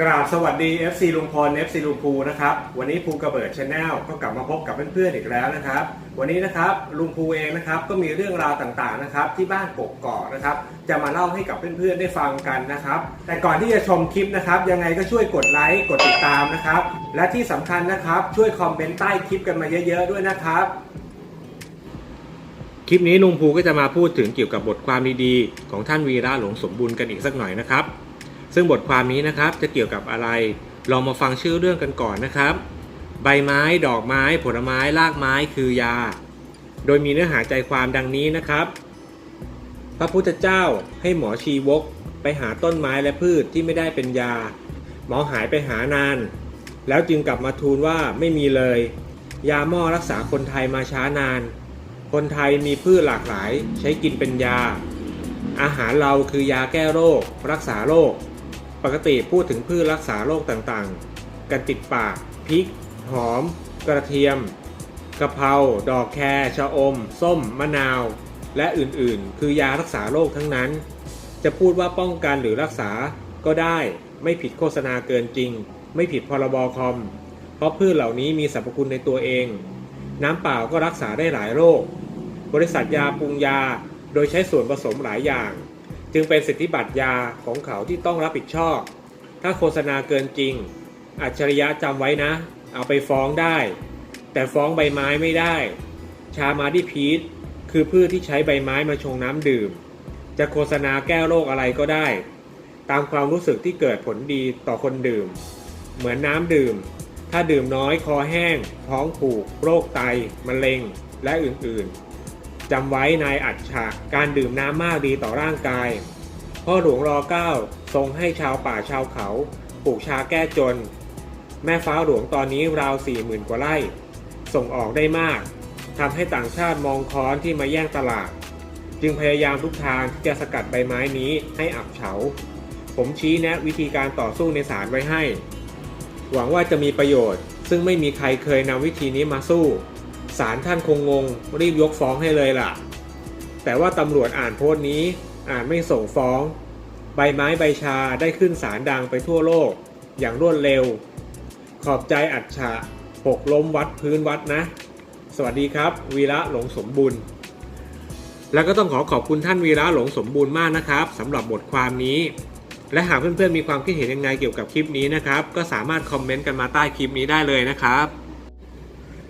กราบสวัสดี FC ลุงพล FC ลุงภูนะครับ วันนี้ภูกระเบิดชาแนลก็กลับมาพบกับเพื่อนๆอีกแล้วนะครับ วันนี้นะครับลุงภูเองนะครับก็มีเรื่องราวต่างๆนะครับที่บ้านกกอกนะครับ จะมาเล่าให้กับเพื่อนๆได้ฟังกันนะครับ แต่ก่อนที่จะชมคลิปนะครับยังไงก็ช่วยกดไลค์กดติดตามนะครับ และที่สำคัญนะครับช่วยคอมเมนต์ใต้คลิปกันมาเยอะๆด้วยนะครับ คลิปนี้ลุงภูก็จะมาพูดถึงเกี่ยวกับบทความดีๆของท่านวีระหลงสมบูรณ์กันอีกสักหน่อยนะครับ ซึ่งบทความนี้นะครับจะเกี่ยวกับอะไร ลองมาฟังชื่อเรื่องกันก่อนนะครับ ใบไม้ ดอกไม้ ผลไม้ รากไม้ คือยา โดยมีเนื้อหาใจความดังนี้นะครับ พระพุทธเจ้าให้หมอชีวก ไปหาต้นไม้และพืชที่ไม่ได้เป็นยา หมอหายไปหานาน แล้วจึงกลับมาทูลว่าไม่มีเลย ยาหม้อรักษาคนไทยมาช้านาน คนไทยมีพืชหลากหลาย ใช้กินเป็นยา อาหารเราคือยาแก้โรค รักษาโรค ปกติพูดถึงพืชรักษาโรคต่างๆ กันติดปากพริก หอม กระเทียมกะเพราดอกแครชะอม ส้ม มะนาว และอื่นๆ คือยารักษาโรคทั้งนั้น จะพูดว่าป้องกันหรือรักษาก็ได้ไม่ผิดโฆษณาเกินจริง ไม่ผิดพรบคอม เพราะพืชเหล่านี้มีสรรพคุณในตัวเอง น้ำเปล่าก็รักษาได้หลายโรค บริษัทยาปรุงยาโดยใช้ส่วนผสมหลายอย่าง จึงเป็นสิทธิบัตรยาของเขาที่ต้องรับผิดชอบ ถ้าโฆษณาเกินจริง อัจฉริยะจำไว้นะ เอาไปฟ้องได้ แต่ฟ้องใบไม้ไม่ได้ ชามาดิพีทคือพืชที่ใช้ใบไม้มาชงน้ำดื่ม จะโฆษณาแก้โรคอะไรก็ได้ ตามความรู้สึกที่เกิดผลดีต่อคนดื่ม เหมือนน้ำดื่ม ถ้าดื่มน้อยคอแห้ง ท้องผูก โรคไตมะเร็ง และอื่นๆ จำไว้นายอัจฉะการดื่มน้ำมากดีต่อร่างกาย พ่อหลวงรอเก้าทรงให้ชาวป่าชาวเขาปลูกชาแก้จน แม่ฟ้าหลวงตอนนี้ราวสี่หมื่นกว่าไร่ ส่งออกได้มากทำให้ต่างชาติมองค้อนที่มาแย่งตลาด จึงพยายามทุกทางที่จะสกัดใบไม้นี้ให้อับเฉา ผมชี้แนะวิธีการต่อสู้ในศาลไว้ให้ หวังว่าจะมีประโยชน์ ซึ่งไม่มีใครเคยนำวิธีนี้มาสู้ ศาลท่านคงงง รีบยกฟ้องให้เลยล่ะ แต่ว่าตำรวจอ่านโพสต์นี้อ่านไม่ส่งฟ้อง ใบไม้ใบชาได้ขึ้นสารดังไปทั่วโลก อย่างรวดเร็ว ขอบใจอัจฉะหกล้มวัดพื้นวัดนะ สวัสดีครับ วีระหลงสมบูรณ์ แล้วก็ต้องขอขอบคุณท่านวีระหลงสมบูรณ์มากนะครับสำหรับบทความนี้ และหากเพื่อนๆมีความคิดเห็นยังไงเกี่ยวกับคลิปนี้นะครับ ก็สามารถคอมเมนต์กันมาใต้คลิปนี้ได้เลยนะครับ